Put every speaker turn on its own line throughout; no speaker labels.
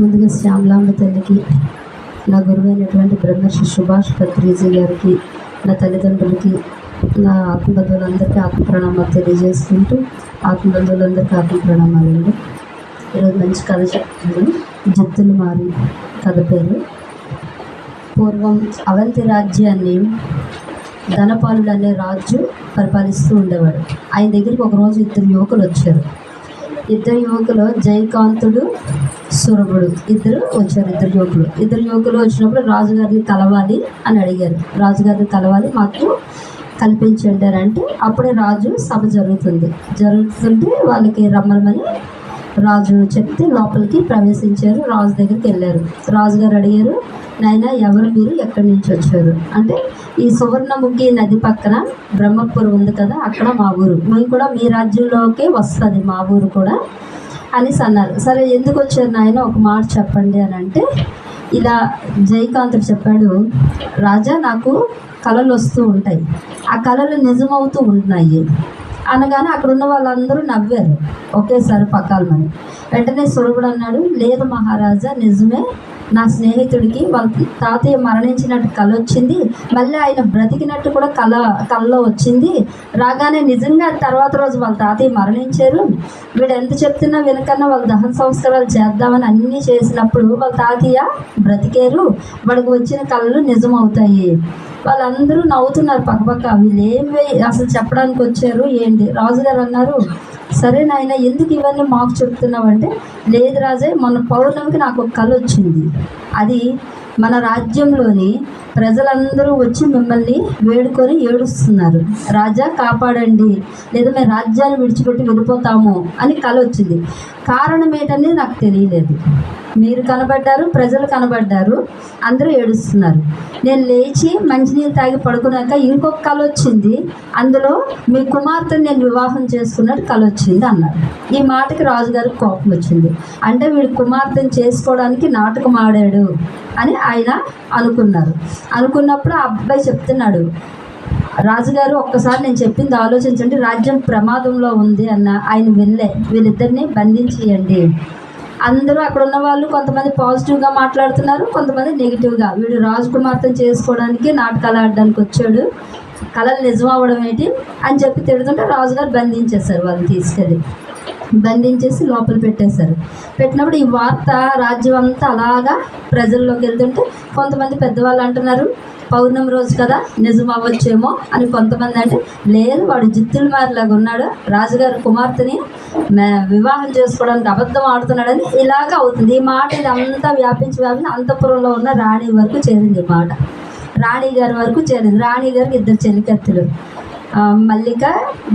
ముందుగా శ్యామలాంబ తల్లికి నా గురువైనటువంటి బ్రహ్మర్షి సుభాష్ పత్రిజీ గారికి నా తల్లిదండ్రులకి నా ఆత్మబంధువులందరికీ ఆత్మ ప్రణామాలు తెలియజేసుకుంటూ ఆత్మబంధువులందరికీ ఆత్మ ప్రణామాలండి ఈరోజు మంచి కథ చెప్తాను జత్తులు మారి కథ పేరు. పూర్వం అవంతి రాజ్యాన్ని ధనపాలుడు అనే రాజు పరిపాలిస్తూ ఉండేవాడు. ఆయన దగ్గరికి ఒకరోజు ఇద్దరు యువకులు వచ్చారు. ఇద్దరు యువకులు జయకాంతుడు సురభుడు. ఇద్దరు వచ్చారు ఇద్దరు యువకులు. ఇద్దరు యువకులు వచ్చినప్పుడు రాజుగారిని కలవాలి అని అడిగారు. రాజుగారిని కలవాలి మాకు కల్పించండి అని అంటే అప్పుడే రాజు సభ జరుగుతుంది. జరుగుతుంటే వాళ్ళకి రమ్మని రాజు చెప్తే లోపలికి ప్రవేశించారు రాజు దగ్గరికి వెళ్ళారు. రాజుగారు అడిగారు నాయన ఎవరు మీరు? ఎక్కడి నుంచి వచ్చారు? అంటే ఈ సువర్ణముఖి నది పక్కన బ్రహ్మపురం ఉంది కదా అక్కడ మా ఊరు. మేము కూడా మీ రాజ్యంలోకే వస్తుంది మా ఊరు కూడా అనేసి అన్నారు. సరే ఎందుకు వచ్చారు నాయన? ఒక మాట చెప్పండి అని అంటే ఇలా జయకాంతుడు చెప్పాడు రాజా నాకు కళలు వస్తూ ఉంటాయి. ఆ కళలు నిజమవుతూ ఉంటున్నాయి. అనగానే అక్కడ ఉన్న వాళ్ళందరూ నవ్వారు. ఒకేసారి పకాలమని వెంటనే సురభుడు అన్నాడు లేదు మహారాజా నిజమే. నా స్నేహితుడికి వాళ్ళ తాతయ్య మరణించినట్టు కళ వచ్చింది. మళ్ళీ ఆయన బ్రతికినట్టు కూడా కళ కళ్ళలో వచ్చింది. రాగానే నిజంగా తర్వాత రోజు వాళ్ళ తాతయ్య మరణించారు. వీడు ఎంత చెప్తున్నా వెనకన్నా వాళ్ళ దహన సంస్కారాలు చేద్దామని అన్నీ చేసినప్పుడు వాళ్ళ తాతయ్య బ్రతికారు. వాడికి వచ్చిన కళలు నిజమవుతాయి. వాళ్ళందరూ నవ్వుతున్నారు పక్కపక్క. వీళ్ళు ఏమి అసలు చెప్పడానికి వచ్చారు ఏంటి రాజుగారు అన్నారు సరే నాయన ఎందుకు ఇవన్నీ మాకు చెప్తున్నావు అంటే లేదు రాజే మన పౌర్ణమికి నాకు ఒక కళ వచ్చింది. అది మన రాజ్యంలోని ప్రజలందరూ వచ్చి మిమ్మల్ని వేడుకొని ఏడుస్తున్నారు. రాజా కాపాడండి. లేదా మేము రాజ్యాన్ని విడిచిపెట్టి వెళ్ళిపోతాము అని కళ వచ్చింది. కారణం ఏంటనేది నాకు తెలియలేదు. మీరు కనబడ్డారు ప్రజలు కనబడ్డారు అందరూ ఏడుస్తున్నారు. నేను లేచి మంచినీళ్ళు తాగి పడుకున్నాక ఇంకొక కళ వచ్చింది. అందులో మీ కుమార్తెను నేను వివాహం చేసుకున్నట్టు కళ వచ్చింది అన్నారు ఈ మాటకి రాజుగారికి కోపం వచ్చింది. అంటే వీడు కుమార్తెను చేసుకోవడానికి నాటకం ఆడాడు అని ఆయన అనుకున్నారు. అనుకున్నప్పుడు ఆ అబ్బాయి చెప్తున్నాడు రాజుగారు ఒక్కసారి నేను చెప్పింది ఆలోచించండి. రాజ్యం ప్రమాదంలో ఉంది అన్న ఆయన వెళ్ళే వీళ్ళిద్దరిని బంధించేయండి అందరూ అక్కడ ఉన్న వాళ్ళు కొంతమంది పాజిటివ్గా మాట్లాడుతున్నారు కొంతమంది నెగిటివ్గా వీడు రాజకుమార్తెను చేసుకోవడానికి నాటకాలు ఆడడానికి వచ్చాడు. కళలు నిజం అవ్వడం ఏంటి అని చెప్పి తిడుతుంటే రాజుగారు బంధించేశారు వాళ్ళని తీసుకెళ్ళి. బంధించేసి లోపల పెట్టేశారు. పెట్టినప్పుడు ఈ వార్త రాజ్యం అంతా అలాగా ప్రజల్లోకి వెళ్తుంటే కొంతమంది పెద్దవాళ్ళు అంటున్నారు పౌర్ణమి రోజు కదా నిజం అవ్వచ్చేమో అని కొంతమంది అంటే లేదు వాడు జిత్తులు మారిలాగా ఉన్నాడు రాజుగారి కుమార్తెని వివాహం చేసుకోవడానికి అబద్ధం ఆడుతున్నాడని ఇలాగ అవుతుంది. ఈ మాట ఇది అంతా వ్యాపించి వ్యాపించి అంతఃపురంలో ఉన్న రాణి వరకు చేరింది ఈ మాట. రాణి గారి వరకు చేరింది రాణి గారికి ఇద్దరు చెలికత్తులు. మల్లిక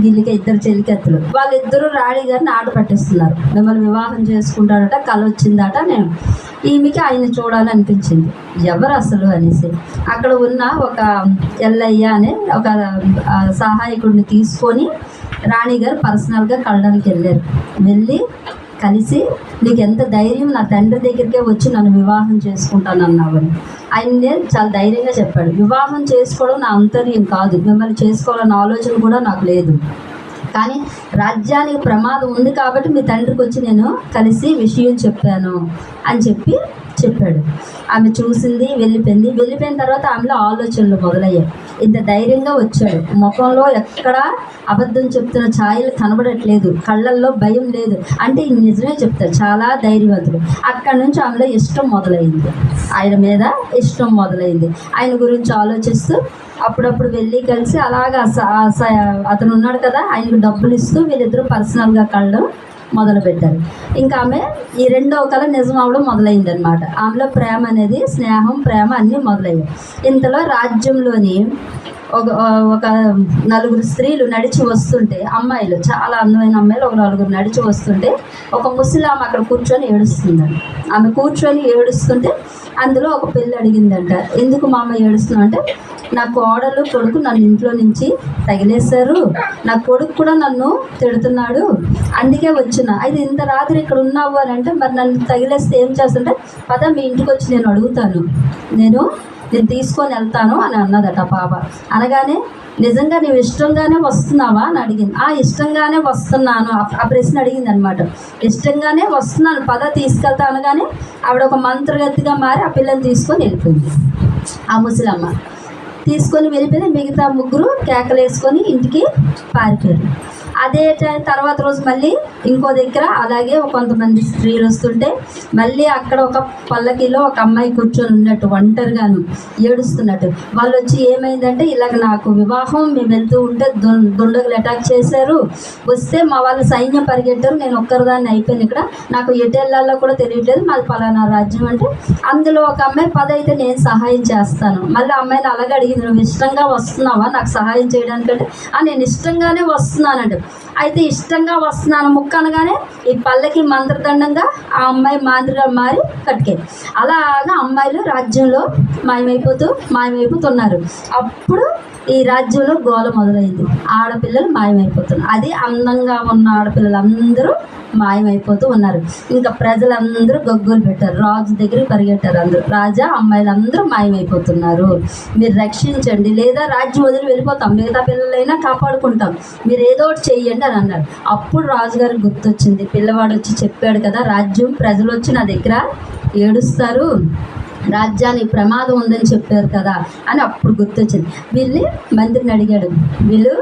గిల్లిక ఇద్దరు చెలికత్తులు. వాళ్ళిద్దరూ రాణి గారిని ఆట పట్టిస్తున్నారు. మిమ్మల్ని వివాహం చేసుకుంటాడట కళ వచ్చిందట నేను. ఈమెకి ఆయన చూడాలనిపించింది. ఎవరు అసలు అనేసి. అక్కడ ఉన్న ఒక ఎల్లయ్య అనే ఒక సహాయకుడిని తీసుకొని రాణి గారు పర్సనల్గా కళ్ళడానికి వెళ్ళారు. వెళ్ళి కలిసి నీకు ఎంత ధైర్యం నా తండ్రి దగ్గరికే వచ్చి నన్ను వివాహం చేసుకుంటాను అన్నావని. నేను చాలా ధైర్యంగా చెప్పాడు. వివాహం చేసుకోవడం నా అంతర్యం కాదు. మిమ్మల్ని చేసుకోవాలన్న ఆలోచన కూడా నాకు లేదు. కానీ రాజ్యానికి ప్రమాదం ఉంది కాబట్టి మీ తండ్రికి వచ్చి నేను కలిసి విషయం చెప్పాను అని చెప్పి చెప్పాడు. ఆమె చూసింది వెళ్ళిపోయింది. వెళ్ళిపోయిన తర్వాత ఆమెలో ఆలోచనలు మొదలయ్యాయి. ఇంత ధైర్యంగా వచ్చాడు. ముఖంలో ఎక్కడ అబద్ధం చెప్తున్న ఛాయలు కనబడట్లేదు. కళ్ళల్లో భయం లేదు. అంటే నిజమే చెప్తాడు. చాలా ధైర్యవంతుడు. అక్కడ నుంచి ఆమెలో ఇష్టం మొదలైంది. ఆయన మీద ఇష్టం మొదలైంది. ఆయన గురించి ఆలోచిస్తూ అప్పుడప్పుడు వెళ్ళి కలిసి అలాగా అతను ఉన్నాడు కదా ఆయనకు డబ్బులు ఇస్తూ వీళ్ళిద్దరూ పర్సనల్గా కళ్ళు మొదలు పెట్టారు ఇంకా ఆమె ఈ రెండో కళ నిజం అవడం మొదలైంది అనమాట ఆమెలో ప్రేమ అనేది స్నేహం ప్రేమ అన్నీ మొదలయ్యాయి. ఇంతలో రాజ్యంలోని ఒక ఒక నలుగురు స్త్రీలు నడిచి వస్తుంటే అమ్మాయిలు చాలా అందమైన అమ్మాయిలు ఒక నలుగురు నడిచి వస్తుంటే ఒక ముసలామె అక్కడ కూర్చొని ఏడుస్తుందండి ఆమె కూర్చొని ఏడుస్తుంటే అందులో ఒక పెళ్ళి అడిగిందంట ఎందుకు మా అమ్మ ఏడుస్తుందంటే నా కోడలు కొడుకు నన్ను ఇంట్లో నుంచి తగిలేశారు. నా కొడుకు కూడా నన్ను తిడుతున్నాడు. అందుకే వచ్చిన. అయితే ఇంత రాత్రి ఇక్కడ ఉన్నావు అని అంటే మరి నన్ను తగిలేస్తే ఏం చేస్తుంటే పద మీ ఇంటికి వచ్చి నేను అడుగుతాను. నేను నేను తీసుకొని వెళ్తాను అని అన్నదట పాప. అనగానే నిజంగా నువ్వు ఇష్టంగానే వస్తున్నావా? అని అడిగింది. ఆ ఇష్టంగానే వస్తున్నాను. ఆ- ఆ ప్రశ్న అడిగింది అనమాట ఇష్టంగానే వస్తున్నాను. పద తీసుకెళ్తా. అనగానే ఆవిడ ఒక మంత్రగతిగా మారి ఆ పిల్లని తీసుకొని వెళ్ళిపోయింది. ఆ ముసలమ్మ. తీసుకొని వెళ్ళిపోయి మిగతా ముగ్గురు కేకలు వేసుకొని ఇంటికి పారిపోయారు. అదే తర్వాత రోజు మళ్ళీ ఇంకో దగ్గర అలాగే కొంతమంది స్త్రీలు వస్తుంటే మళ్ళీ అక్కడ ఒక పల్లకిలో ఒక అమ్మాయి కూర్చొని ఉన్నట్టు ఒంటరిగాను ఏడుస్తున్నట్టు. వాళ్ళు వచ్చి ఏమైందంటే ఇలాగ నాకు వివాహం మేము వెళ్తూ ఉంటే దుండగులు అటాక్ చేశారు. వస్తే మా వాళ్ళు సైన్యం పరిగెట్టారు నేను ఒక్కరిదాన్ని అయిపోయాను ఇక్కడ. నాకు ఎటు వెళ్ళాలో కూడా తెలియట్లేదు మాది పలానా రాజ్యం అంటే. అందులో ఒక అమ్మాయి పద అయితే నేను సహాయం చేస్తాను. మళ్ళీ అమ్మాయిని అలాగే అడిగింది నువ్వు ఇష్టంగా వస్తున్నావా నాకు సహాయం చేయడానికంటే? ఆ నేను ఇష్టంగానే వస్తున్నానంటే. Yes. అయితే ఇష్టంగా వస్తున్నాను ముక్క అనగానే ఈ పల్లకి మంత్రదండంగా ఆ అమ్మాయి మాదిరిగా మారి కట్టుకే అలాగా అమ్మాయిలు రాజ్యంలో మాయమైపోతూ మాయమైపోతున్నారు. అప్పుడు ఈ రాజ్యంలో గోల మొదలైంది. ఆడపిల్లలు మాయమైపోతున్నారు. అది అందంగా ఉన్న ఆడపిల్లలు అందరూ మాయమైపోతూ ఉన్నారు. ఇంకా ప్రజలందరూ గొగ్గులు పెట్టారు. రాజు దగ్గరికి పరిగెట్టారు అందరూ. రాజా అమ్మాయిలందరూ మాయమైపోతున్నారు. మీరు రక్షించండి. లేదా రాజ్యం వదిలి వెళ్ళిపోతాం. మిగతా పిల్లలైనా కాపాడుకుంటాం. మీరు ఏదో ఒకటి చెయ్యండి. అని అన్నారు. అప్పుడు రాజుగారికి గుర్తొచ్చింది. పిల్లవాడు వచ్చి చెప్పాడు కదా రాజ్యం ప్రజలు వచ్చి నా దగ్గర ఏడుస్తారు రాజ్యానికి ప్రమాదం ఉందని చెప్పారు కదా అని అప్పుడు గుర్తొచ్చింది. వీళ్ళని మంత్రిని అడిగాడు. వీళ్ళు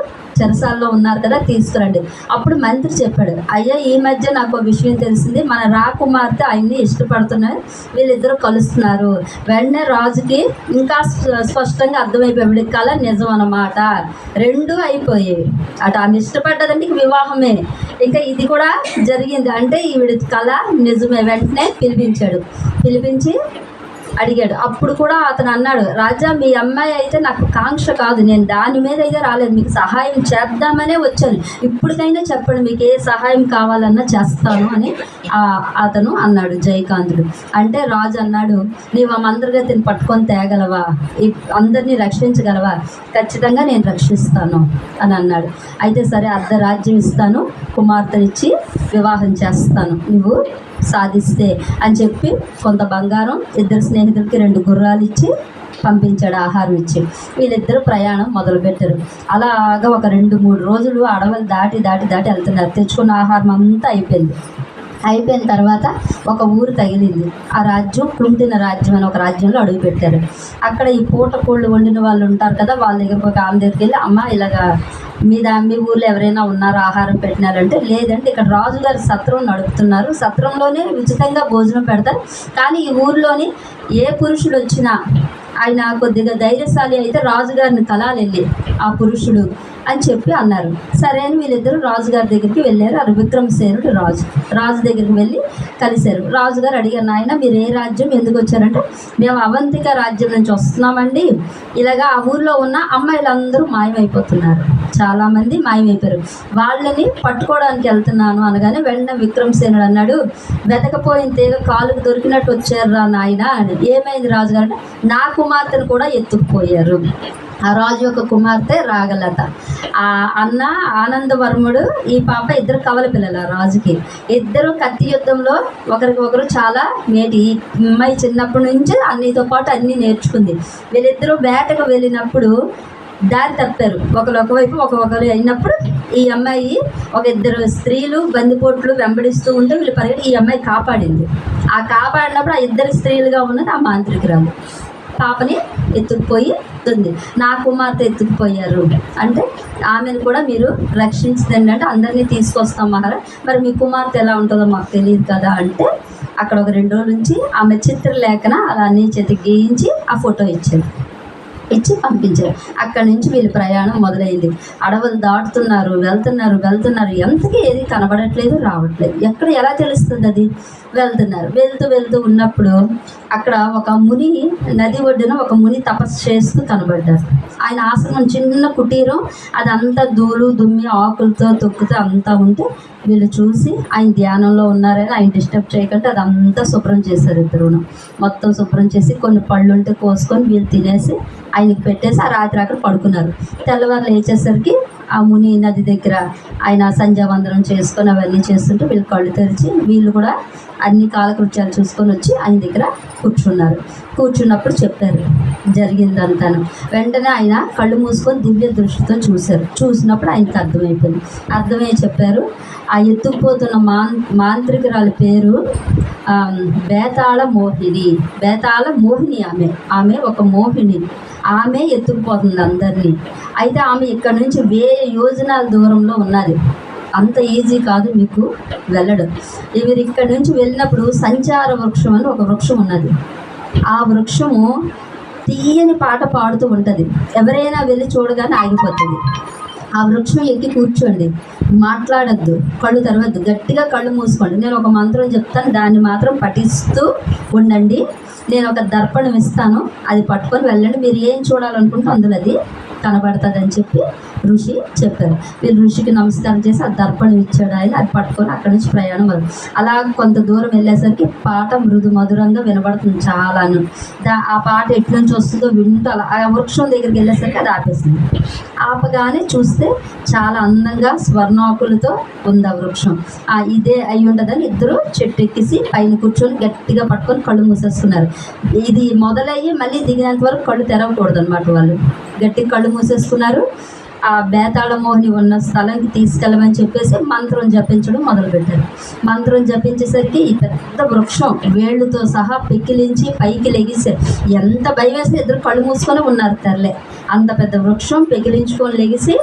చెరసాల్లో ఉన్నారు కదా తీసుకురండి. అప్పుడు మంత్రి చెప్పాడు అయ్యా ఈ మధ్య నాకు విషయం తెలిసింది. మన రాకుమార్తె ఆయన్ని ఇష్టపడుతున్నారు. వీళ్ళిద్దరూ కలుస్తున్నారు. వెంటనే రాజుకి ఇంకా స్ప- స్పష్టంగా అర్థమైపోయి కళ నిజం అన్నమాట. రెండు అయిపోయాయి. అటు ఆమె ఇష్టపడ్డదంటే వివాహమే. ఇంకా ఇది కూడా జరిగింది. అంటే ఈవిడ కళ నిజమే. వెంటనే పిలిపించాడు. పిలిపించి అడిగాడు. అప్పుడు కూడా అతను అన్నాడు రాజా మీ అమ్మాయి అయితే నాకు కాంక్ష కాదు. నేను దాని మీద అయితే రాలేదు. మీకు సహాయం చేద్దామనే వచ్చాను. ఇప్పటికైనా చెప్పండి మీకు ఏ సహాయం కావాలన్నా చేస్తాను అని అతను అన్నాడు జయకాంతుడు. అంటే రాజు అన్నాడు నీవు ఆ పట్టుకొని తేగలవా? అందరినీ రక్షించగలవా? ఖచ్చితంగా నేను రక్షిస్తాను అని అన్నాడు. అయితే సరే అర్ధ రాజ్యం ఇస్తాను. కుమార్తెనిచ్చి వివాహం చేస్తాను. నువ్వు సాధిస్తే అని చెప్పి కొంత బంగారం ఇద్దరు స్నేహితులకి రెండు గుర్రాలు ఇచ్చి పంపించాడు ఆహారం ఇచ్చి. వీళ్ళిద్దరు ప్రయాణం మొదలుపెట్టారు. అలాగా ఒక రెండు మూడు రోజులు అడవులు దాటి దాటి దాటి వెళ్తున్నారు. తెచ్చుకున్న ఆహారం అంతా అయిపోయింది. అయిపోయిన తర్వాత ఒక ఊరు తగిలింది. ఆ రాజ్యం కుంటిన రాజ్యం అని ఒక రాజ్యంలో అడుగుపెట్టారు అక్కడ ఈ పూట కోళ్ళు వండిన వాళ్ళు ఉంటారు కదా వాళ్ళ దగ్గర ఒక ఆమె దగ్గరికి వెళ్ళి అమ్మ ఇలాగా మీ దా మీ ఊర్లో ఎవరైనా ఉన్నారో? ఆహారం పెట్టినారంటే లేదంటే ఇక్కడ రాజుగారు సత్రం నడుపుతున్నారు. సత్రంలోనే ఉచితంగా భోజనం పెడతారు. కానీ ఈ ఊర్లోని ఏ పురుషుడు వచ్చినా ఆయన కొద్దిగా ధైర్యశాలి అయితే రాజుగారిని కలాలి వెళ్ళి ఆ పురుషుడు అని చెప్పి అన్నారు. సరే అని వీళ్ళిద్దరూ రాజుగారి దగ్గరికి వెళ్ళారు. అది విక్రమసేనుడు రాజు రాజు దగ్గరికి వెళ్ళి కలిశారు. రాజుగారు అడిగారు నాయన మీరు ఏ రాజ్యం? ఎందుకు వచ్చారంటే? మేము అవంతిక రాజ్యం నుంచి వస్తున్నామండి. ఇలాగా ఆ ఊర్లో ఉన్న అమ్మాయిలందరూ మాయమైపోతున్నారు. చాలామంది మాయమైపోయారు. వాళ్ళని పట్టుకోవడానికి వెళ్తున్నాను అనగానే వెంటనే విక్రమసేనుడు అన్నాడు వెతకపోయిన తీగ కాలుకు దొరికినట్టు వచ్చారురా నాయన. అని ఏమైంది రాజుగారు? అంటే నా కుమార్తెను కూడా ఎత్తుకుపోయారు. ఆ రాజు యొక్క కుమార్తె రాగలత. ఆ అన్న ఆనందవర్ముడు ఈ పాప ఇద్దరు కవల పిల్లలు ఆ రాజుకి. ఇద్దరు కత్తి యుద్ధంలో ఒకరికి ఒకరు చాలా నేటి ఈ అమ్మాయి చిన్నప్పటి నుంచి అన్నితో పాటు అన్నీ నేర్చుకుంది. వీళ్ళిద్దరూ వేటకు వెళ్ళినప్పుడు దారి తప్పారు. ఒకరు ఒకవైపు ఒక ఒకరు అయినప్పుడు ఈ అమ్మాయి ఒక ఇద్దరు స్త్రీలు బందిపోట్లు వెంబడిస్తూ ఉంటే వీళ్ళు పరిగెట్టి ఈ అమ్మాయి కాపాడింది. ఆ కాపాడినప్పుడు ఆ ఇద్దరు స్త్రీలుగా ఉన్నది ఆ మాంత్రికురాలు. పాపని ఎత్తుకుపోయి ఉంది. నా కుమార్తె ఎత్తుకుపోయారు. అంటే ఆమెను కూడా మీరు రక్షించదండి అంటే అందరినీ తీసుకొస్తాం మహారాజ్. మరి మీ కుమార్తె ఎలా ఉంటుందో మాకు తెలియదు కదా అంటే అక్కడ ఒక రెండు రోజుల నుంచి ఆమె చిత్రలేఖన అలా అన్ని చేతికి గీయించి ఆ ఫోటో ఇచ్చారు ఇచ్చి పంపించారు. అక్కడి నుంచి వీళ్ళు ప్రయాణం మొదలైంది. అడవులు దాటుతున్నారు వెళ్తున్నారు వెళ్తున్నారు. ఎంతకి ఏది కనబడట్లేదు రావట్లేదు. ఎక్కడ ఎలా తెలుస్తుంది అది? వెళ్తున్నారు. వెళ్తూ వెళ్తూ ఉన్నప్పుడు అక్కడ ఒక ముని నది ఒడ్డున ఒక ముని తపస్సు చేస్తూ కనబడ్డారు. ఆయన ఆశ్రమం చిన్న కుటీరం. అదంతా ధూళు దుమ్మి ఆకులతో తొక్కుతూ అంతా ఉంటే వీళ్ళు చూసి ఆయన ధ్యానంలో ఉన్నారని ఆయన డిస్టర్బ్ చేయకుండా అదంతా శుభ్రం చేశారు ఇద్దరును. మొత్తం శుభ్రం చేసి కొన్ని పళ్ళు ఉంటే కోసుకొని వీళ్ళు తినేసి ఆయనకి పెట్టేసి ఆ రాత్రి అక్కడ పడుకున్నారు. తెల్లవారు లేచేసరికి ఆ ముని నది దగ్గర ఆయన సంధ్యావందనం చేసుకొని అవన్నీ చేస్తుంటే వీళ్ళు కళ్ళు తెరిచి వీళ్ళు కూడా అన్ని కాలకృత్యాలు చూసుకొని వచ్చి ఆయన దగ్గర కూర్చున్నారు. కూర్చున్నప్పుడు చెప్పారు జరిగిందంతాను. వెంటనే ఆయన కళ్ళు మూసుకొని దివ్య దృష్టితో చూశారు. చూసినప్పుడు ఆయనకి అర్థమైపోయింది. అర్థమై చెప్పారు ఆ ఎత్తుకుపోతున్న మాన్ మాంత్రికురాలి పేరు బేతాళ మోహిని. బేతాళ మోహిని ఆమె. ఆమె ఒక మోహిని. ఆమె ఎత్తుకుపోతుంది అందరినీ. అయితే ఆమె ఇక్కడ నుంచి వేరే యోజనాల దూరంలో ఉన్నది. అంత ఈజీ కాదు మీకు వెళ్ళడం. వీరు ఇక్కడ నుంచి వెళ్ళినప్పుడు సంచార వృక్షం అని ఒక వృక్షం ఉన్నది. ఆ వృక్షము తీయని పాట పాడుతూ ఉంటుంది. ఎవరైనా వెళ్ళి చూడగానే ఆగిపోతుంది. ఆ వృక్షం ఎక్కి కూర్చోండి. మాట్లాడద్దు కళ్ళు తెరవద్దు గట్టిగా కళ్ళు మూసుకోండి. నేను ఒక మంత్రం చెప్తాను దాన్ని మాత్రం పఠిస్తూ ఉండండి. నేను ఒక దర్పణం ఇస్తాను అది పట్టుకొని వెళ్ళండి. మీరు ఏం చూడాలనుకుంటే అందులో అది కనబడుతుంది అని చెప్పి ఋషి చెప్పారు. వీళ్ళు ఋషికి నమస్కారం చేసి ఆ దర్పణం ఇచ్చాడు ఆయన. అది పట్టుకొని అక్కడి నుంచి ప్రయాణం అది. అలా కొంత దూరం వెళ్ళేసరికి పాట మృదు మధురంగా వినబడుతుంది చాలాను. ఆ పాట ఎట్ల నుంచి వస్తుందో వింటూ అలా ఆ వృక్షం దగ్గరికి వెళ్ళేసరికి అది ఆపేసింది. ఆపగానే చూస్తే చాలా అందంగా స్వర్ణాకులతో ఉంది ఆ వృక్షం. ఆ ఇదే అయి ఉండదని ఇద్దరు చెట్టు ఎక్కేసి పైన కూర్చొని గట్టిగా పట్టుకొని కళ్ళు మూసేస్తున్నారు ఇది మొదలయ్యి మళ్ళీ దిగినంత వరకు కళ్ళు తెరవకూడదు అనమాట వాళ్ళు. గట్టి కళ్ళు మూసేసుకున్నారు. ఆ బేతాళ మోహిని ఉన్న స్థలంకి తీసుకెళ్ళమని చెప్పేసి మంత్రం జపించడం మొదలుపెట్టారు. మంత్రం జపించేసరికి ఈ పెద్ద వృక్షం వేళ్ళుతో సహా పెక్కిలించి పైకి లెగిసే ఎంత భయం వేస్తే ఇద్దరు కళ్ళు మూసుకొని ఉన్నారు తరలే. అంత పెద్ద వృక్షం పెకిలించుకొని లెగిసి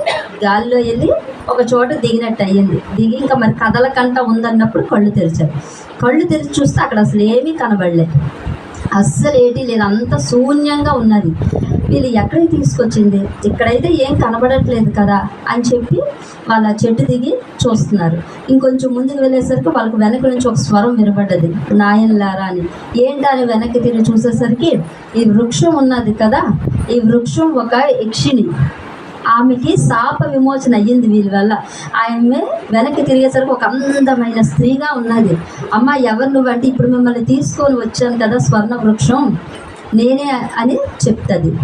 గాలిలో వెళ్ళి ఒక చోట దిగినట్టు అయ్యింది. దిగి ఇంకా మరి కదలకంట ఉందన్నప్పుడు కళ్ళు తెరిచారు. కళ్ళు తెరిచి చూస్తే అక్కడ అసలు ఏమీ కనబడలేదు. అస్సలు ఏటి లేదు అంత శూన్యంగా ఉన్నది. వీళ్ళు ఎక్కడికి తీసుకొచ్చింది? ఇక్కడైతే ఏం కనబడట్లేదు కదా అని చెప్పి వాళ్ళ చెట్టు దిగి చూస్తున్నారు. ఇంకొంచెం ముందుకు వెళ్ళేసరికి వాళ్ళకి వెనక నుంచి ఒక స్వరం వినబడ్డది. నాయనలారా అని. ఏంటని వెనక్కి తిరిగి చూసేసరికి ఈ వృక్షం ఉన్నది కదా ఈ వృక్షం ఒక యక్షిణి ఆమెకి శాప విమోచన అయ్యింది వీరి వల్ల. ఆమె వెనక్కి తిరిగేసరికి ఒక అందమైన స్త్రీగా ఉన్నది. అమ్మ ఎవరు నువ్వంటే? ఇప్పుడు మిమ్మల్ని తీసుకొని వచ్చాను కదా స్వర్ణ వృక్షం నేనే అని చెప్తుంది.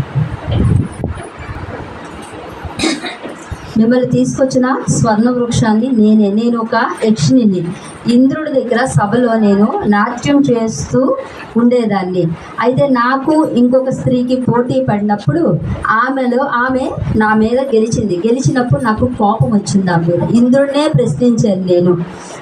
మిమ్మల్ని తీసుకొచ్చిన స్వర్ణ వృక్షాన్ని నేనే నేను ఒక యక్షిణిని. ఇంద్రుడి దగ్గర సభలో నేను నాట్యం చేస్తూ ఉండేదాన్ని. అయితే నాకు ఇంకొక స్త్రీకి పోటీ పడినప్పుడు ఆమెలో ఆమె నా మీద గెలిచింది. గెలిచినప్పుడు నాకు కోపం వచ్చింది ఆమె మీద. ఇంద్రుడినే ప్రశ్నించాను నేను.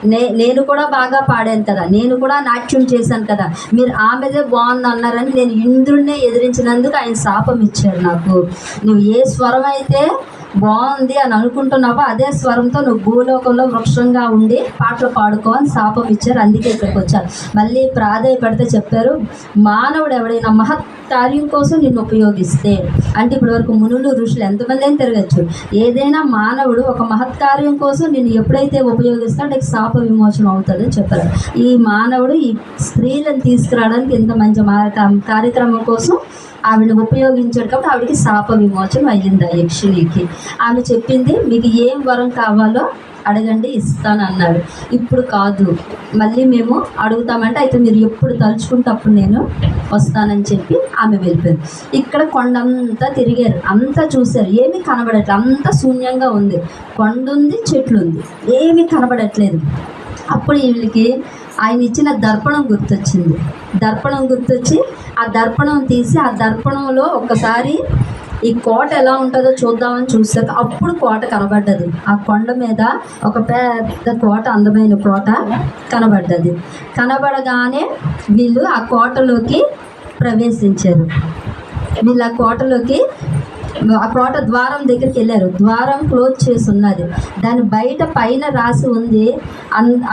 నే నేను కూడా బాగా పాడాను కదా. నేను కూడా నాట్యం చేశాను కదా. మీరు ఆమెదే బాగుంది అన్నారని నేను ఇంద్రుడినే ఎదిరించినందుకు ఆయన శాపం ఇచ్చాడు నాకు. నువ్వు ఏ స్వరం అయితే బాగుంది అని అనుకుంటున్నావో? అదే స్వరంతో నువ్వు భూలోకంలో వృక్షంగా ఉండి పాటలు పాడుకో అని శాపం ఇచ్చారు. అందుకే ఇక్కడికి వచ్చారు. మళ్ళీ ప్రాధాయపడితే చెప్పారు మానవుడు ఎవడైనా మహత్ కార్యం కోసం నిన్ను ఉపయోగిస్తే అంటే ఇప్పటి వరకు మునులు ఋషులు ఎంతమంది అయినా తిరగచ్చు. ఏదైనా మానవుడు ఒక మహత్కార్యం కోసం నిన్ను ఎప్పుడైతే ఉపయోగిస్తాడో నీకు శాప విమోచన అవుతుందని చెప్పారు. ఈ మానవుడు ఈ స్త్రీలను తీసుకురావడానికి ఇంత మంచి కార్యక్రమం కోసం ఆవిడని ఉపయోగించాడు కాబట్టి ఆవిడకి శాప విమోచనం అయ్యింది ఆ యక్షునికి. ఆమె చెప్పింది మీకు ఏం వరం కావాలో అడగండి ఇస్తాను అన్నాడు ఇప్పుడు కాదు మళ్ళీ మేము అడుగుతామంటే అయితే మీరు ఎప్పుడు తలుచుకుంటే అప్పుడు నేను వస్తానని చెప్పి ఆమె వెళ్ళిపోయింది. ఇక్కడ కొండంతా తిరిగారు. అంతా చూశారు. ఏమీ కనబడట్లేదు అంతా శూన్యంగా ఉంది. కొండ ఉంది చెట్లు ఉంది ఏమీ కనబడట్లేదు. అప్పుడు వీళ్ళకి ఆయన ఇచ్చిన దర్పణం గుర్తొచ్చింది. దర్పణం గుర్తొచ్చి ఆ దర్పణం తీసి ఆ దర్పణంలో ఒకసారి ఈ కోట ఎలా ఉంటుందో చూద్దామని చూసాక అప్పుడు కోట కనబడ్డది. ఆ కొండ మీద ఒక పెద్ద కోట అందమైన కోట కనబడ్డది. కనబడగానే వీళ్ళు ఆ కోటలోకి ప్రవేశించారు. వీళ్ళు ఆ కోటలోకి ఆ కోట ద్వారం దగ్గరికి వెళ్ళారు. ద్వారం క్లోజ్ చేసి ఉన్నది దాని బయట పైన రాసి ఉంది.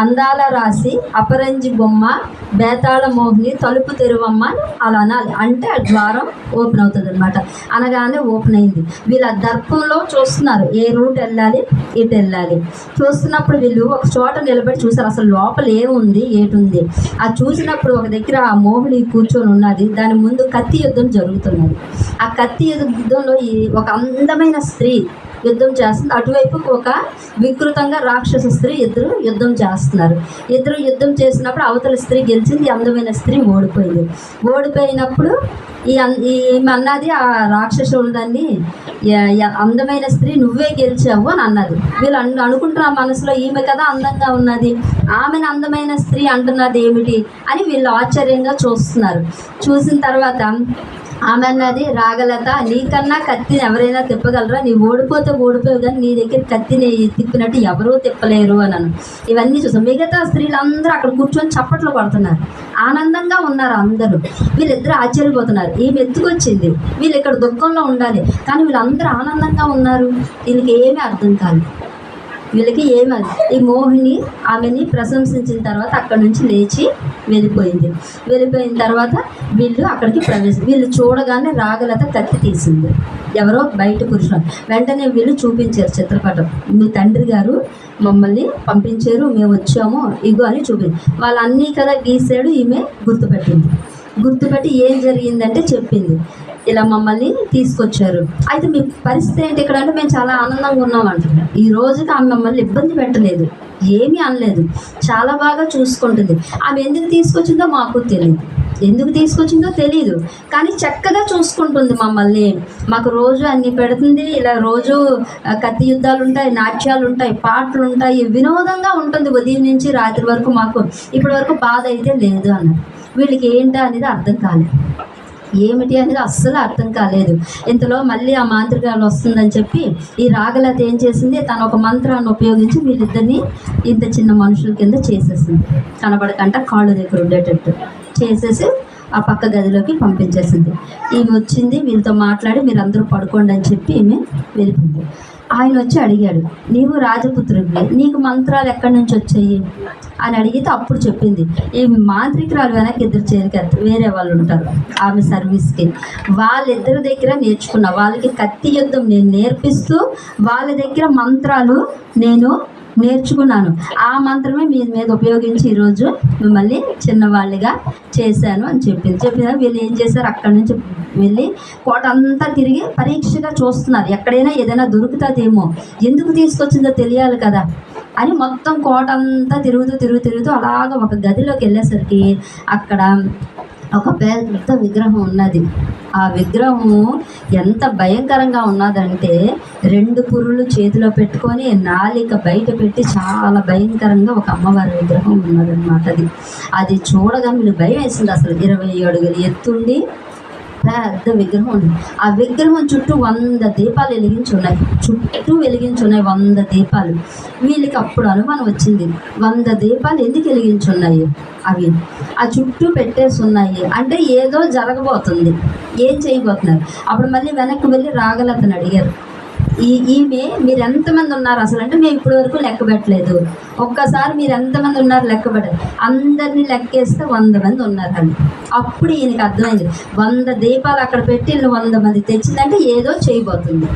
అందాల రాసి అపరంజి బొమ్మ బేతాళ మోహిని తలుపు తెరువమ్మ అలా అనాలి. అంటే ఆ ద్వారం ఓపెన్ అవుతుంది అనమాట అనగానే ఓపెన్ అయింది. వీళ్ళ దర్పంలో చూస్తున్నారు. ఏ రూట్ వెళ్ళాలి? ఇటు వెళ్ళాలి. చూస్తున్నప్పుడు వీళ్ళు ఒక చోట నిలబడి చూసారు అసలు లోపల ఏముంది? ఏటుంది? ఆ చూసినప్పుడు ఒక దగ్గర ఆ మోహిని కూర్చొని ఉన్నది. దాని ముందు కత్తి యుద్ధం జరుగుతున్నది. ఆ కత్తి యుద్ధంలో ఈ ఒక అందమైన స్త్రీ యుద్ధం చేస్తుంది. అటువైపు ఒక వికృతంగా రాక్షస స్త్రీ ఇద్దరు యుద్ధం చేస్తున్నారు. ఇద్దరు యుద్ధం చేసినప్పుడు అవతల స్త్రీ గెలిచింది ఈ అందమైన స్త్రీ ఓడిపోయింది. ఓడిపోయినప్పుడు ఈ అన్- ఈ ఈమె అన్నది ఆ రాక్షసులని అందమైన స్త్రీ నువ్వే గెలిచావు అని అన్నది. వీళ్ళు అను మనసులో ఈమె కదా అందంగా ఉన్నది. ఆమెను అందమైన స్త్రీ అంటున్నది ఏమిటి అని వీళ్ళు ఆశ్చర్యంగా చూస్తున్నారు. చూసిన తర్వాత ఆమె అన్నది రాగలత నీకన్నా కత్తిని ఎవరైనా తిప్పగలరా? నీ ఓడిపోతే ఓడిపోయావు కానీ నీ దగ్గర కత్తిని తిప్పినట్టు ఎవరూ తిప్పలేరు అని ఇవన్నీ చూసాం. మిగతా స్త్రీలందరూ అక్కడ కూర్చొని చప్పట్లు కొడుతున్నారు. ఆనందంగా ఉన్నారు అందరూ. వీళ్ళిద్దరూ ఆశ్చర్యపోతున్నారు. ఈమె ఎత్తుకొచ్చింది వీళ్ళు ఇక్కడ దుఃఖంలో ఉండాలి. కానీ వీళ్ళందరూ ఆనందంగా ఉన్నారు. దీనికి ఏమీ అర్థం కాదు. వీళ్ళకి ఏమి ఈ మోహిని ఆమెని ప్రశంసించిన తర్వాత అక్కడి నుంచి లేచి వెళ్ళిపోయింది. వెళ్ళిపోయిన తర్వాత వీళ్ళు అక్కడికి ప్రవేశం వీళ్ళు చూడగానే రాగలత కత్తి తీసింది. ఎవరో బయట పురుషులు. వెంటనే వీళ్ళు చూపించారు చిత్రపటం. మీ తండ్రి గారు మమ్మల్ని పంపించారు మేము వచ్చాము ఇగో అని చూపింది వాళ్ళు అన్నీ కదా గీసాడు ఈమె గుర్తుపెట్టింది. గుర్తుపెట్టి ఏం జరిగిందంటే చెప్పింది. ఇలా మమ్మల్ని తీసుకొచ్చారు. అయితే మీ పరిస్థితి ఏంటి ఇక్కడ అంటే మేము చాలా ఆనందంగా ఉన్నాం అంటున్నాం ఈ రోజుకి ఆమె మమ్మల్ని ఇబ్బంది పెట్టలేదు. ఏమీ అనలేదు. చాలా బాగా చూసుకుంటుంది. ఆమె ఎందుకు తీసుకొచ్చిందో మాకు తెలియదు ఎందుకు తీసుకొచ్చిందో తెలియదు కానీ చక్కగా చూసుకుంటుంది మమ్మల్ని. మాకు రోజు అన్ని పెడుతుంది. ఇలా రోజు కత్తి యుద్ధాలు ఉంటాయి నాట్యాలు ఉంటాయి పాటలు ఉంటాయి. వినోదంగా ఉంటుంది ఉదయం నుంచి రాత్రి వరకు మాకు. ఇప్పటి వరకు బాధ అయితే లేదు అన్నారు. వీళ్ళకి ఏంటో అనేది అర్థం కాలేదు. ఏమిటి అనేది అస్సలు అర్థం కాలేదు. ఇంతలో మళ్ళీ ఆ మాంత్రికాలు వస్తుందని చెప్పి ఈ రాగలత ఏం చేసింది? తను ఒక మంత్రాన్ని ఉపయోగించి వీళ్ళిద్దరిని ఇంత చిన్న మనుషుల కింద చేసేసింది. కనబడకంట కాళ్ళు దగ్గర ఉండేటట్టు చేసేసి ఆ పక్క గదిలోకి పంపించేసింది. ఈమె వచ్చింది వీళ్ళతో మాట్లాడి మీరు అందరూ పడుకోండి అని చెప్పి ఈమె వెళ్ళిపోయింది. ఆయన వచ్చి అడిగాడు నీవు రాజపుత్రుడివి నీకు మంత్రాలు ఎక్కడి నుంచి వచ్చాయి? అని అడిగితే అప్పుడు చెప్పింది ఈ మాంత్రికురాలు వెనక్కి ఇద్దరు చేరికారు వేరే వాళ్ళు ఉంటారు ఆమె సర్వీస్కి. వాళ్ళిద్దరి దగ్గర నేర్చుకున్న వాళ్ళకి కత్తి యుద్ధం నేను నేర్పిస్తూ వాళ్ళ దగ్గర మంత్రాలు నేను నేర్చుకున్నాను. ఆ మంత్రమే మీ మీద ఉపయోగించి ఈరోజు మిమ్మల్ని చిన్నవాళ్ళుగా చేశాను అని చెప్పింది. చెప్పిన వీళ్ళు ఏం చేశారు? అక్కడి నుంచి వెళ్ళి కోట అంతా తిరిగి పరీక్షగా చూస్తున్నారు. ఎక్కడైనా ఏదైనా దొరుకుతుందేమో ఎందుకు తీసుకొచ్చిందో తెలియాలి కదా అని మొత్తం కోట అంతా తిరుగుతూ తిరుగుతూ తిరుగుతూ అలాగ ఒక గదిలోకి వెళ్ళేసరికి అక్కడ ఒక పెద్ద విగ్రహం ఉన్నది. ఆ విగ్రహము ఎంత భయంకరంగా ఉన్నదంటే రెండు పురులు చేతిలో పెట్టుకొని నాలిక బయట పెట్టి చాలా భయంకరంగా ఒక అమ్మవారి విగ్రహం ఉన్నదన్నమాట అది. అది చూడగా మీరు భయం వేసింది అసలు. ఇరవై అడుగులు ఎత్తుండి పెద్ద విగ్రహం ఉంది. ఆ విగ్రహం చుట్టూ వంద దీపాలు వెలిగించి ఉన్నాయి చుట్టూ వెలిగించి ఉన్నాయి వంద దీపాలు. వీళ్ళకి అప్పుడు అనుమానం వచ్చింది. వంద దీపాలు ఎందుకు వెలిగించి ఉన్నాయి అవి ఆ చుట్టూ పెట్టేసి ఉన్నాయి అంటే ఏదో జరగబోతుంది. ఏం చేయబోతున్నారు? అప్పుడు మళ్ళీ వెనక్కి వెళ్ళి రాగలతను అడిగారు. ఈ ఈమె మీరు ఎంతమంది ఉన్నారు అసలు? అంటే మేము ఇప్పటి వరకు లెక్క పెట్టలేదు. ఒక్కసారి మీరు ఎంతమంది ఉన్నారు లెక్క పెట్టారు అందరినీ లెక్కేస్తే వంద మంది ఉన్నారు అని అప్పుడు ఈయనకి అర్థమైంది. వంద దీపాలు అక్కడ పెట్టి వంద మంది తెచ్చిందంటే ఏదో చేయబోతుంది.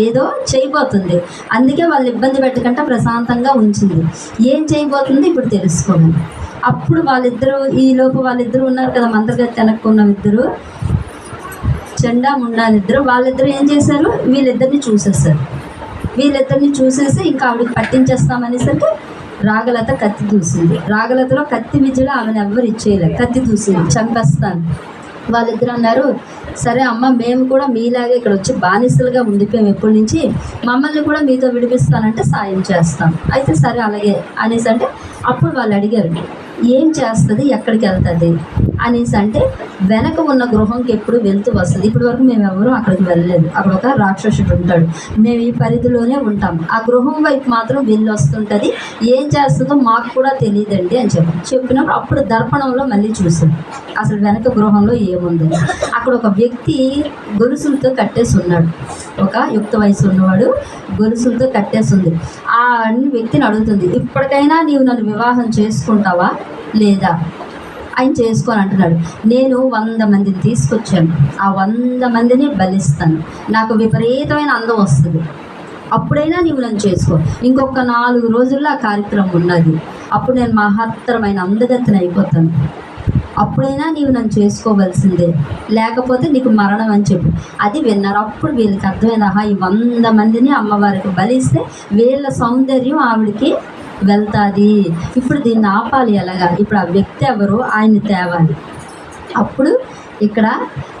ఏదో చేయబోతుంది. అందుకే వాళ్ళు ఇబ్బంది పెట్టకుండా ప్రశాంతంగా ఉంచింది. ఏం చేయబోతుంది ఇప్పుడు తెలుసుకోండి అప్పుడు వాళ్ళిద్దరూ ఈలోపు వాళ్ళిద్దరూ ఉన్నారు కదా మంత్రగతి వెనక్కున్న ఇద్దరు చెండా ముండా ఇద్దరు వాళ్ళిద్దరు ఏం చేశారు? వీళ్ళిద్దరిని చూసేసారు వీళ్ళిద్దరిని చూసేసి ఇంకా ఆవిడకి పట్టించేస్తామనేసరికి రాగలత కత్తి దూసింది. రాగలతలో కత్తి విద్యలో ఆమెను ఎవ్వరు ఇచ్చేయలేదు కత్తి దూసింది చంపేస్తాను. వాళ్ళిద్దరు అన్నారు సరే అమ్మ మేము కూడా మీలాగే ఇక్కడ వచ్చి బానిసలుగా ఉండిపోయాం ఎప్పటి నుంచి. మమ్మల్ని కూడా మీతో విడిపిస్తానంటే సాయం చేస్తాం. అయితే సరే అలాగే అనేసి అంటే అప్పుడు వాళ్ళు అడిగారు ఏం చేస్తుంది? ఎక్కడికి వెళ్తుంది? అనేసి అంటే వెనక ఉన్న గృహంకి ఎప్పుడు వెళ్తూ వస్తుంది. ఇప్పటి వరకు మేము ఎవరు అక్కడికి వెళ్ళలేదు. అక్కడ ఒక రాక్షసుడు ఉంటాడు. మేము ఈ పరిధిలోనే ఉంటాం. ఆ గృహం వైపు మాత్రం వెళ్ళి వస్తుంటుంది. ఏం చేస్తుందో మాకు కూడా తెలియదండి అని చెప్పి. చెప్పినప్పుడు అప్పుడు దర్పణంలో మళ్ళీ చూసాం. అసలు వెనక గృహంలో ఏముంది? అక్కడ ఒక వ్యక్తి గొలుసులతో కట్టేసి ఉన్నాడు. ఒక యుక్త వయసు ఉన్నవాడు గొలుసులతో కట్టేసి ఉంది. ఆ వ్యక్తిని అడుగుతుంది ఇప్పటికైనా నీవు నన్ను వివాహం చేసుకుంటావా లేదా? ఆయన చేసుకొని అంటున్నాడు. నేను వంద మందిని తీసుకొచ్చాను. ఆ వంద మందిని బలిస్తాను. నాకు విపరీతమైన అందం వస్తుంది. అప్పుడైనా నీవు నన్ను చేసుకో. ఇంకొక నాలుగు రోజుల్లో ఆ కార్యక్రమం ఉన్నది. అప్పుడు నేను మహత్తరమైన అందగత్తెన అయిపోతాను. అప్పుడైనా నీవు నన్ను చేసుకోవలసిందే. లేకపోతే నీకు మరణం అని చెప్పి. అది విన్నారు. అప్పుడు వీళ్ళకి అర్థమైంది. ఆహా ఈ వంద మందిని అమ్మవారికి బలిస్తే వీళ్ళ సౌందర్యం ఆవిడకి వెళ్తాది. ఇప్పుడు దీన్ని ఆపాలి ఎలాగా? ఇప్పుడు ఆ వ్యక్తి ఎవరు ఆయన్ని తేవాలి. అప్పుడు ఇక్కడ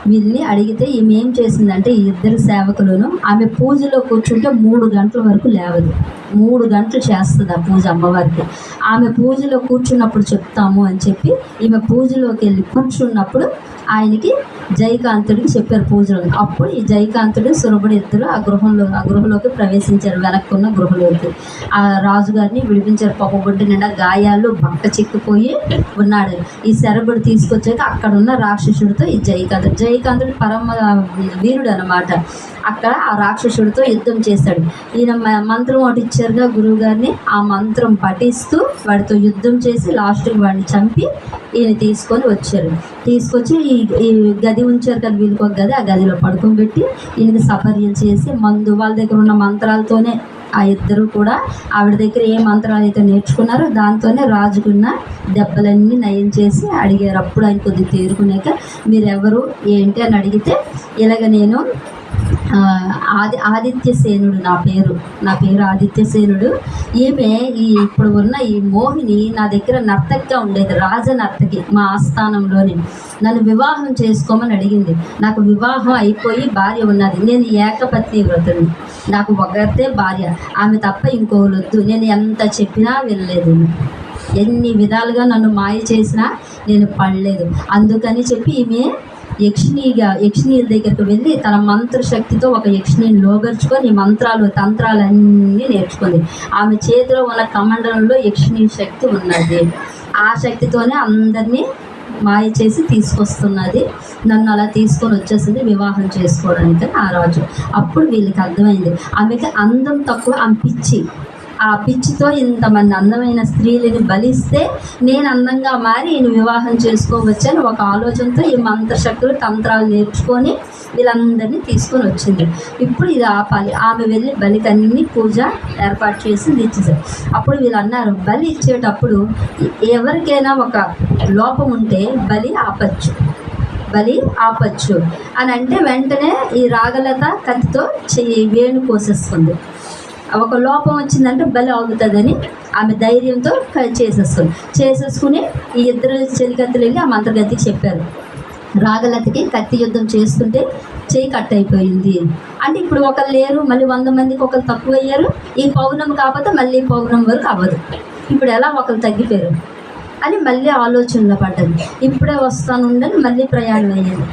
వీళ్ళని అడిగితే ఈమె ఏం చేసిందంటే ఈ ఇద్దరు సేవకులను ఆమె పూజలో కూర్చుంటే మూడు గంటల వరకు లేవదు. మూడు గంటలు చేస్తుంది ఆ పూజ అమ్మవారికి. ఆమె పూజలో కూర్చున్నప్పుడు చెప్తాము అని చెప్పి ఈమె పూజలోకి వెళ్ళి కూర్చున్నప్పుడు ఆయనకి జయకాంతుడికి చెప్పారు పూజలు. అప్పుడు ఈ జయకాంతుడు సురభుడు ఇద్దరు ఆ గృహంలో ఆ గృహలోకి ప్రవేశించారు. వెనక్కున్న గృహలోకి. ఆ రాజుగారిని విడిపించారు. పప్పబొడ్డు నిండా గాయాలు బట్ట చిక్కిపోయి ఉన్నాడు. ఈ శరభుడు తీసుకొచ్చాక అక్కడ ఉన్న రాక్షసుడితో ఈ జయకాంతుడు జయకాంతుడు పరమ వీరుడు అనమాట అక్కడ ఆ రాక్షసుడితో యుద్ధం చేశాడు ఈయన మ- మంత్రం ఒకటి ఇచ్చారుగా గురువు గారిని ఆ మంత్రం పఠిస్తూ వాడితో యుద్ధం చేసి లాస్ట్కి వాడిని చంపి ఈయన తీసుకొని వచ్చారు. తీసుకొచ్చి ఈ గది ఉంచారు కదా వీళ్ళకి ఒక గది ఆ గదిలో పడుకోబెట్టి ఈయనకి సపర్యం చేసి మందు వాళ్ళ దగ్గర ఉన్న మంత్రాలతోనే ఆ ఇద్దరు కూడా ఆవిడ దగ్గర ఏ మంత్రాలు అయితే నేర్చుకున్నారో దాంతోనే రాజుకున్న దెబ్బలన్నీ నయం చేసి అడిగారు. అప్పుడు ఆయన కొద్దిగా తేరుకున్నాక మీరెవరు? ఏంటి? అని అడిగితే ఇలాగ నేను ఆది ఆదిత్యసేనుడు నా పేరు. నా పేరు ఆదిత్యసేనుడు ఈమె ఈ ఇప్పుడు ఉన్న ఈ మోహిని నా దగ్గర నర్తకిగా ఉండేది రాజ నర్తకి మా ఆస్థానంలోని. నన్ను వివాహం చేసుకోమని అడిగింది. నాకు వివాహం అయిపోయి భార్య ఉన్నది. నేను ఏకపత్ని వ్రతుని నాకు ఒకరితే భార్య. ఆమె తప్ప ఇంకోరు నేను ఎంత చెప్పినా వెళ్ళలేదు ఎన్ని విధాలుగా నన్ను మాయ చేసినా నేను పడలేదు. అందుకని చెప్పి ఈమె యక్షిణిగా యక్షిణీల దగ్గరికి వెళ్ళి తన మంత్రశక్తితో ఒక యక్షిణిని లోగర్చుకొని మంత్రాలు తంత్రాలన్నీ నేర్చుకుంది. ఆమె చేతిలో ఉన్న కమండలంలో యక్షిణీ శక్తి ఉన్నది. ఆ శక్తితోనే అందరినీ మాయ చేసి తీసుకొస్తున్నది. నన్ను అలా తీసుకొని వచ్చేసింది వివాహం చేసుకోవడానికి ఆ రాజు. అప్పుడు వీళ్ళకి అర్థమైంది. ఆమెకి అందం తక్కువ ఆమె పిచ్చి. ఆ పిచ్చితో ఇంతమంది అందమైన స్త్రీలని బలిస్తే నేను అందంగా మారి ఈయన వివాహం చేసుకోవచ్చని ఒక ఆలోచనతో ఈ మంత్రశక్తులు తంత్రాలు నేర్చుకొని వీళ్ళందరినీ తీసుకొని వచ్చింది. ఇప్పుడు ఇది ఆపాలి. ఆమె వెళ్ళి బలికన్నీ పూజ ఏర్పాటు చేసి ఇచ్చేసారు అప్పుడు వీళ్ళు అన్నారు బలి ఇచ్చేటప్పుడు ఎవరికైనా ఒక లోపం ఉంటే బలి ఆపచ్చు. బలి ఆపచ్చు. అని అంటే వెంటనే ఈ రాగలత కత్తితో చెయ్యి వేణు కోసేస్తుంది. ఒక లోపం వచ్చిందంటే బలి అవుతుందని ఆమె ధైర్యంతో క- చేసేస్తుంది. చేసేసుకుని ఈ ఇద్దరు చెలికత్తులు వెళ్ళి ఆ మంత్రగతికి చెప్పారు. రాగలతకి కత్తి యుద్ధం చేస్తుంటే చేయి కట్ అయిపోయింది. అంటే ఇప్పుడు ఒకరు లేరు మళ్ళీ వంద మందికి ఒకరు తక్కువ అయ్యారు. ఈ పౌర్ణమి కాకపోతే మళ్ళీ పౌర్ణమి వరకు అవ్వదు. ఇప్పుడు ఎలా ఒకరు తగ్గిపోయారు? అని మళ్ళీ ఆలోచనలో పడ్డది ఇప్పుడే వస్తానుండని మళ్ళీ ప్రయాణం అయ్యింది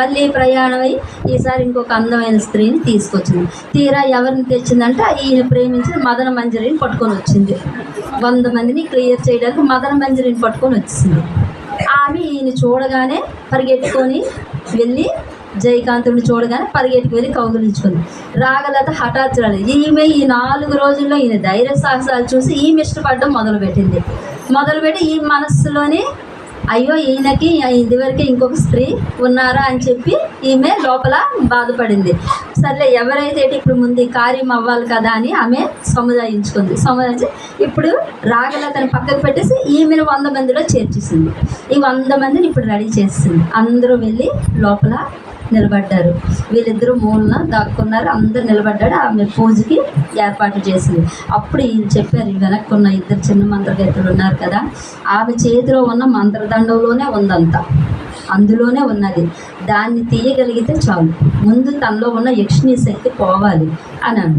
మళ్ళీ ప్రయాణం అయ్యి ఈసారి ఇంకొక అందమైన స్త్రీని తీసుకొచ్చింది. తీరా ఎవరిని తెచ్చిందంటే ఈయన ప్రేమించిన మదన మంజరిని పట్టుకొని వచ్చింది. వంద మందిని క్లియర్ చేయడానికి మదన మంజరిని పట్టుకొని వచ్చింది. ఆమె ఈయన చూడగానే పరిగెట్టుకొని వెళ్ళి జయకాంతుడిని చూడగానే పరిగెట్టుకు వెళ్ళి కౌగులించుకుంది. రాగలత హఠాత్తురాలు ఈమె ఈ నాలుగు రోజుల్లో ఈయన ధైర్య సాహసాలు చూసి ఈమె ఇష్టపడడం మొదలుపెట్టింది. మొదలుపెట్టి ఈ మనస్సులోనే అయ్యో ఈయనకి ఇదివరకే ఇంకొక స్త్రీ ఉన్నారా అని చెప్పి ఈమె లోపల బాధపడింది. సర్లే ఎవరైతే ఇప్పుడు ముందు కార్యం అవ్వాలి కదా అని ఆమె సముదాయించుకుంది. సముదాయించి ఇప్పుడు రాగలతని పక్కకు పెట్టేసి ఈమెను వంద మందిలో చేర్చేసింది. ఈ వంద మందిని ఇప్పుడు రెడీ చేసింది. అందరూ వెళ్ళి లోపల నిలబడ్డారు. వీళ్ళిద్దరూ మూలన దాక్కున్నారు. అందరు నిలబడ్డాడు ఆమె పూజకి ఏర్పాటు చేసింది. అప్పుడు ఈయన చెప్పారు వెనక్కి వెనక్కున్న ఇద్దరు చిన్న మంత్రగతులు ఉన్నారు కదా. ఆమె చేతిలో ఉన్న మంత్రదండంలోనే ఉందంతా. అందులోనే ఉన్నది. దాన్ని తీయగలిగితే చాలు. ముందు తనలో ఉన్న యక్షిణీ శక్తి పోవాలి అన్నాను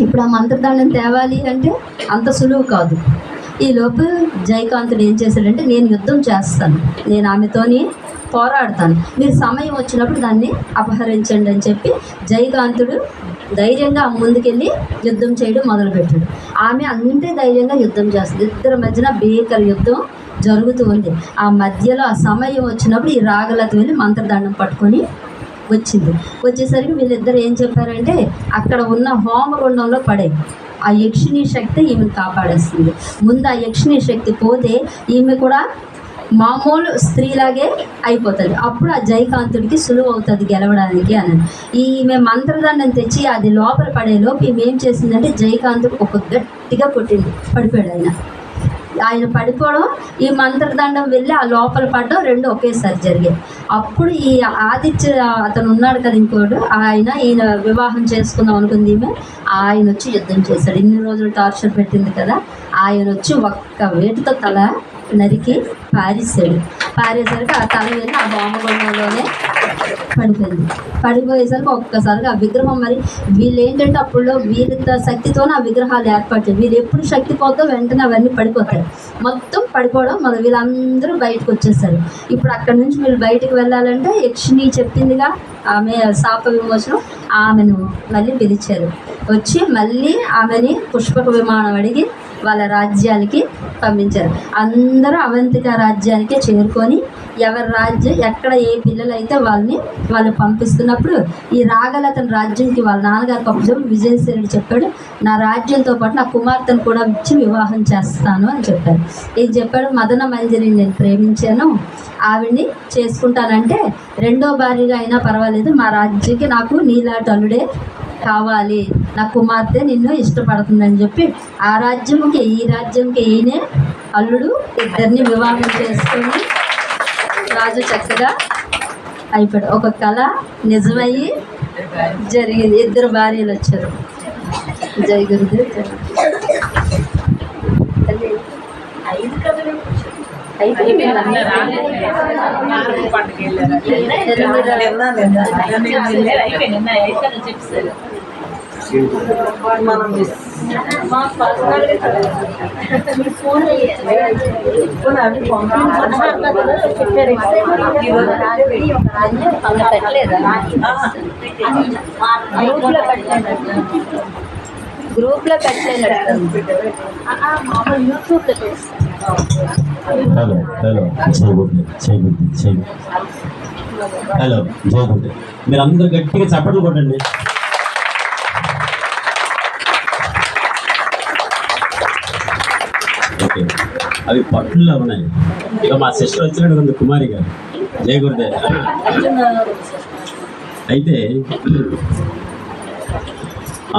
ఇప్పుడు ఆ మంత్రదండం తేవాలి అంటే అంత సులువు కాదు. ఈలోపు జయకాంతుడు ఏం చేశాడంటే నేను యుద్ధం చేస్తాను. నేను ఆమెతోని పోరాడతాను. మీరు సమయం వచ్చినప్పుడు దాన్ని అపహరించండి అని చెప్పి జయకాంతుడు ధైర్యంగా ముందుకెళ్ళి యుద్ధం చేయడం మొదలుపెట్టాడు. ఆమె అంతే ధైర్యంగా యుద్ధం చేస్తుంది. ఇద్దరి మధ్యన భీకర యుద్ధం జరుగుతూ ఉంది. ఆ మధ్యలో ఆ సమయం వచ్చినప్పుడు ఈ రాగలత వెళ్ళి మంత్రదండం పట్టుకొని వచ్చింది. వచ్చేసరికి వీళ్ళిద్దరు ఏం చెప్పారంటే అక్కడ ఉన్న హోమగుండంలో పడే ఆ యక్షిణీ శక్తి ఈమెను కాపాడేస్తుంది. ముందు ఆ యక్షిణీ శక్తి పోతే ఈమె కూడా మామూలు స్త్రీలాగే అయిపోతుంది అప్పుడు ఆ జయకాంతుడికి సులువు అవుతుంది గెలవడానికి అని. ఈమె మంత్రదండం తెచ్చి అది లోపల పడేలోపు ఈమె ఏం చేసిందంటే జయకాంతుడు ఒక గట్టిగా కొట్టింది. పడిపోయాడు ఆయన. ఆయన పడిపోవడం ఈ మంత్రదండం వెళ్ళి ఆ లోపల పడడం రెండు ఒకేసారి జరిగాయి. అప్పుడు ఈ ఆదిత్య అతను ఉన్నాడు కదా ఇంకోడు ఆయన ఈయన వివాహం చేసుకుందాం అనుకుంది ఈమె. ఆయన వచ్చి యుద్ధం చేశాడు. ఇన్ని రోజులు టార్చర్ పెట్టింది కదా. ఆయన వచ్చి ఒక్క వేటుతో తల నరికి పారేసాడు పారేసరికి ఆ తల వెళ్ళి ఆ బొమ్మగొండంలోనే పడిపోయింది. పడిపోయేసరికి ఒక్కసారిగా ఆ విగ్రహం మరి వీళ్ళు ఏంటంటే అప్పుడు వీళ్ళ శక్తితోనే ఆ విగ్రహాలు ఏర్పడతాయి. వీళ్ళు ఎప్పుడు శక్తి పోతే వెంటనే అవన్నీ పడిపోతాయి. మొత్తం పడిపోవడం మన వీళ్ళందరూ బయటకు వచ్చేస్తారు ఇప్పుడు అక్కడ నుంచి వీళ్ళు బయటకు వెళ్ళాలంటే యక్షిని చెప్పిందిగా ఆమె శాప విమోచనం ఆమెను మళ్ళీ పిలిచారు. వచ్చి మళ్ళీ ఆమెని పుష్పక విమానం అడిగి వాళ్ళ రాజ్యాలకి పంపించారు. అందరూ అవంతిక రాజ్యానికే చేరుకొని ఎవరి రాజ్యం ఎక్కడ ఏ పిల్లలు అయితే వాళ్ళని వాళ్ళు పంపిస్తున్నప్పుడు ఈ రాగలతన రాజ్యంకి వాళ్ళ నాన్నగారికి అప్పుడు విజయసేనుడు చెప్పాడు నా రాజ్యంతో పాటు నా కుమార్తెను కూడా ఇచ్చి వివాహం చేస్తాను అని చెప్పాడు ఇది చెప్పాడు? మదన మంజరిని నేను ప్రేమించాను. ఆవిడ్ని చేసుకుంటానంటే రెండో భార్యగా అయినా పర్వాలేదు. మా రాజ్యంకి నాకు నీలాటలుడే కావాలి. నా కుమార్తె నిన్ను ఇష్టపడుతుందని చెప్పి ఆ రాజ్యంకి ఈ రాజ్యంకి ఈయనే అల్లుడు ఇద్దరిని వివాహం చేసుకొని రాజు చక్కగా అయిపోయాడు ఒక కళ నిజమయ్యి జరిగింది ఇద్దరు భార్యలు వచ్చారు జై గురుదేవ్ జై తల్లి, ఐదు కథలు అయిపోయింది గ్రూప్లో పెట్టలేదు
హలో హలో జై హలో జై గుడ్ మీరు అందరు గట్టిగా చప్పట్లు కొట్టండి. అవి పట్టుల్లో ఉన్నాయి. ఇక మా సిస్టర్ వచ్చినట్టు ఉంది కుమారి గారు. జయ గురుదేవ్. అయితే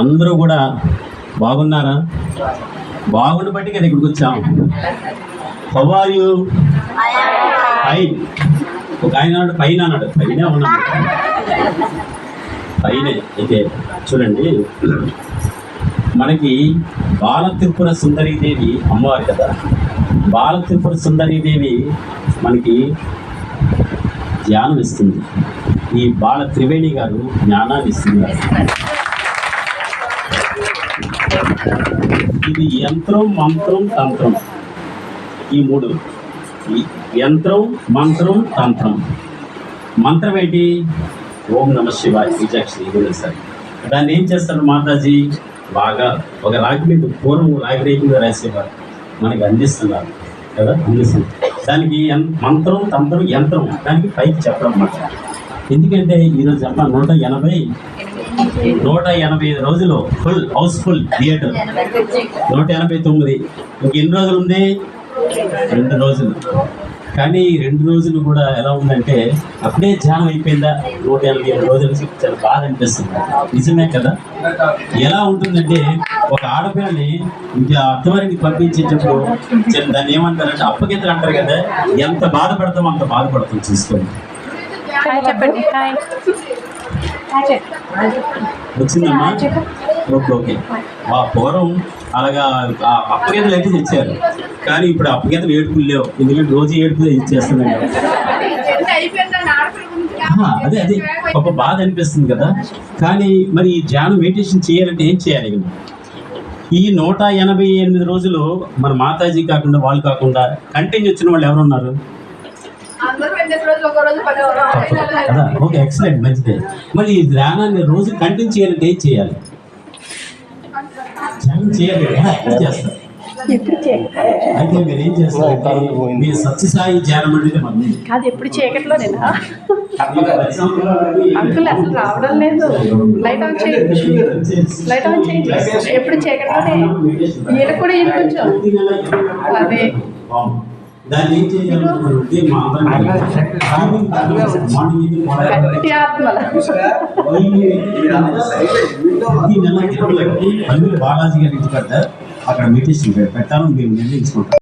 అందరూ కూడా బాగున్నారా? బాగుండి బట్టి కదా ఇక్కడికి వచ్చాం. హౌ ఆర్ యూ ఫైన్ ఒక ఆయన అన్నాడు పైన అన్నాడు. పైన ఉన్నాడు. పైన. అయితే చూడండి. మనకి బాల త్రిపుర సుందరీదేవి అమ్మవారు కదా. బాల త్రిపుర సుందరీదేవి మనకి ధ్యానం ఇస్తుంది. ఈ బాల త్రివేణి గారు జ్ఞానాన్ని ఇస్తున్నారు. ఇది యంత్రం మంత్రం తంత్రం. ఈ మూడు. ఈ యంత్రం మంత్రం తంత్రం. మంత్రం ఏంటి? ఓం నమ శివాయ. విజాక్షి ఇది సార్. దాన్ని ఏం చేస్తారు మాతాజీ? బాగా ఒక రాగి మీద పూర్వం రాగి రేఖ మీద రాసేవారు. మనకి అందిస్తున్నారు కదా అందిస్తున్నారు. దానికి మంత్రం తంత్రం యంత్రం దానికి పైకి చెప్పడం అన్నమాట ఎందుకంటే ఈరోజు చెప్ప నూట ఎనభై నూట ఎనభై ఐదు రోజులు ఫుల్ హౌస్ఫుల్ థియేటర్ నూట ఎనభై తొమ్మిది. ఇంకెన్ని రోజులు ఉంది? రెండు రోజులు. కానీ రెండు రోజులు కూడా ఎలా ఉందంటే అప్పుడే ధ్యానం అయిపోయిందా? నూట ఎనభై ఏడు రోజుల చాలా బాధ అనిపిస్తుంది. నిజమే కదా? ఎలా ఉంటుందంటే ఒక ఆడపిల్లని ఇంకా అత్తవారిని పంపించేటప్పుడు దాన్ని ఏమంటారంటే అప్పగిద్దరు అంటారు కదా ఎంత బాధపడతామో అంత బాధపడతాం చూసుకోండి.
చెప్పండి
వచ్చిందమ్మా? Okay okay. ఆ పూర్వం అలాగా ఆ అయితే తెచ్చారు. కానీ ఇప్పుడు అప్పగీతలు ఏడుపులు లేవు. ఎందుకంటే రోజు ఏడుపులు ఇచ్చేస్తున్నాయి. అదే అదే. ఒక బాధ అనిపిస్తుంది కదా. కానీ మరి ఈ ధ్యానం మెడిటేషన్ చేయాలంటే ఏం చేయాలి ఈ నూట ఎనభై ఎనిమిది రోజులు మన మాతాజీ కాకుండా వాళ్ళు కాకుండా కంటిన్యూ వచ్చిన వాళ్ళు ఎవరున్నారు? ఓకే ఎక్సలెంట్ మంచిదే. మరి ఈ ధ్యానాన్ని రోజు కంటిన్యూ చేయాలంటే ఏం చేయాలి? ధ్యానం చేయాలి చేస్తారు? అయితే మీరు ఏం చేస్తారంటే మీ సత్యసాయి ధ్యానం మంది
కాదు ఎప్పుడు చీకట్లోనేనా అంకుల్ అసలు రావడం లేదు. లైట్ ఆన్ చేయండి లైట్ ఆన్ చేయండి ఎప్పుడు చీకట్లోనే ఈయన కూడా కొంచెం అదే.
దాన్ని ఏం చేయాలంటే మా అందరం మార్నింగ్ నెల ఇరవై బాలాజీ గారి ఇంటి పెద్ద అక్కడ మెడిటేషన్ పెట్టాలని మేము నిర్ణయించుకుంటాం.